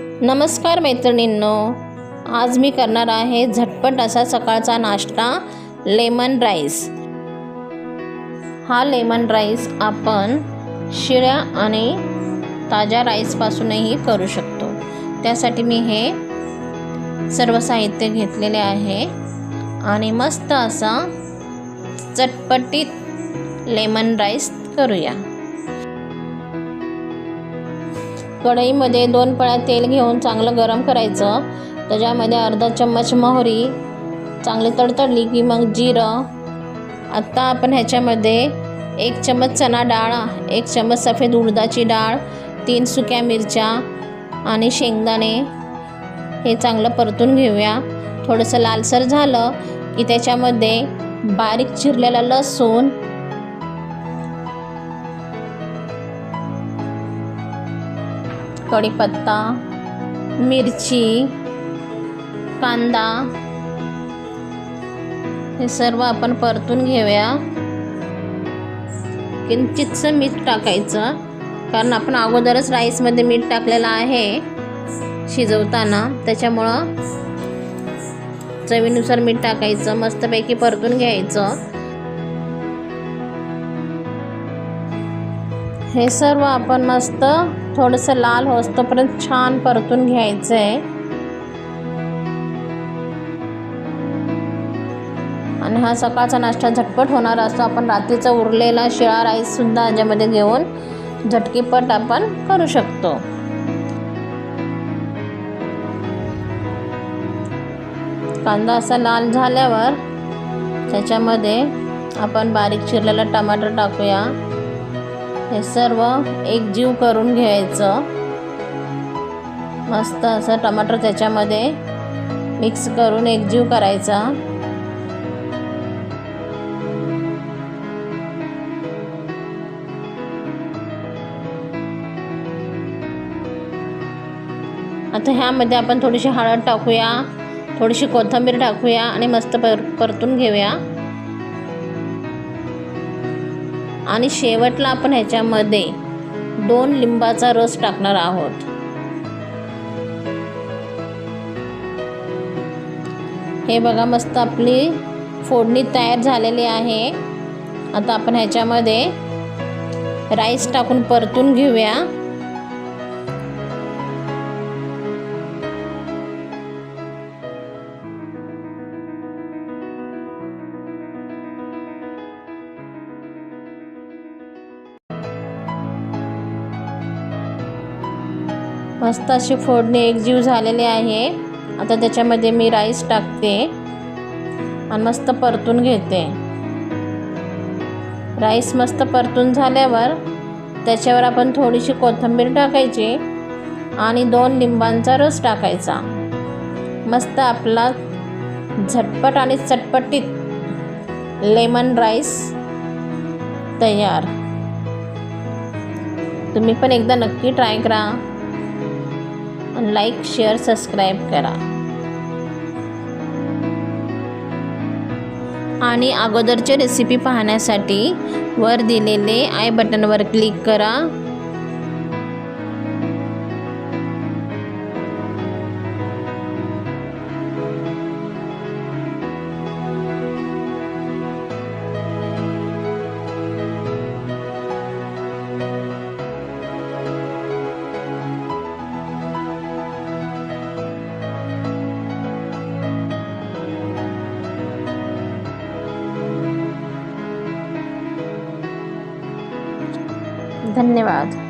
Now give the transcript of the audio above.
नमस्कार मैत्रिणींनो आज मी करणार आहे झटपट असा सकाळचा नाश्ता लेमन राईस. हा लेमन राईस आपण शिळ्या आणि ताज्या राईसपासूनही करू शकतो. त्यासाठी मी हे सर्व साहित्य घेतलेले आहे आणि मस्त असा चटपटीत लेमन राईस करूया. कढईमध्ये दोन पळ्या तेल घेऊन चांगलं गरम करायचं. त्याच्यामध्ये अर्धा चम्मच मोहरी चांगली तडतडली की मग जिरं. आत्ता आपण ह्याच्यामध्ये एक चम्मच चणा डाळ एक चम्मच सफेद उडदाची डाळ तीन सुक्या मिरच्या आणि शेंगदाणे हे चांगलं परतून घेऊया. थोडंसं लालसर झालं की त्याच्यामध्ये बारीक चिरलेला लसूण कढीपत्ता मिरची कांदा हे सर्व आपण परतून घेऊया. किंचितसं मीठ टाकायचं कारण आपण अगोदरच राईसमध्ये मीठ टाकलेलं आहे शिजवताना. त्याच्यामुळं चवीनुसार मीठ टाकायचं मस्तपैकी परतून घ्यायचं. हे सर्व आपण मस्त थोडंसं लाल होस्तोपर्यंत छान परतून घ्यायचं आहे आणि हा सकाळचा नाश्ता झटपट होणार असतो. आपण रात्रीचा उरलेला शिळा राईससुद्धा ह्याच्यामध्ये घेऊन झटकीपट आपण करू शकतो. कांदा असा लाल झाल्यावर त्याच्यामध्ये आपण बारीक चिरलेला टमाटर टाकूया. हे सर्व एक जीव करून घ्यायचं. मस्त असं टमाटर त्याच्यामध्ये मिक्स करून एक जीव करायचा. आता ह्यामध्ये आपण थोडीशी हळद टाकूया थोडीशी कोथिंबीर टाकूया आणि मस्त पर परतून घेऊया. आणि शेवटला आपण ह्याच्यामध्ये दोन लिंबाचा रस टाकणार आहोत. हे बघा मस्त आपली फोडणी तयार झालेली आहे. आता आपण ह्याच्यामध्ये राईस टाकून परतून घेऊया. मस्त अशी फोडणी एकजीव झालेली आहे. आता त्याच्यामध्ये मी राईस टाकते. आणि मस्त परतून घेते. राईस मस्त परतून झाल्यावर त्याच्यावर आपण थोडीशी कोथिंबीर टाकायची आणि दोन लिंबांचा रस टाकायचा. मस्त आपला झटपट आणि चटपटीत लेमन राईस तयार. तुम्ही पण एकदा नक्की ट्राय करा. लाईक शेअर सबस्क्राईब करा. आणि अगोदरचे रेसिपी पाहण्यासाठी वर दिलेले आय बटनवर क्लिक करा. धन्यवाद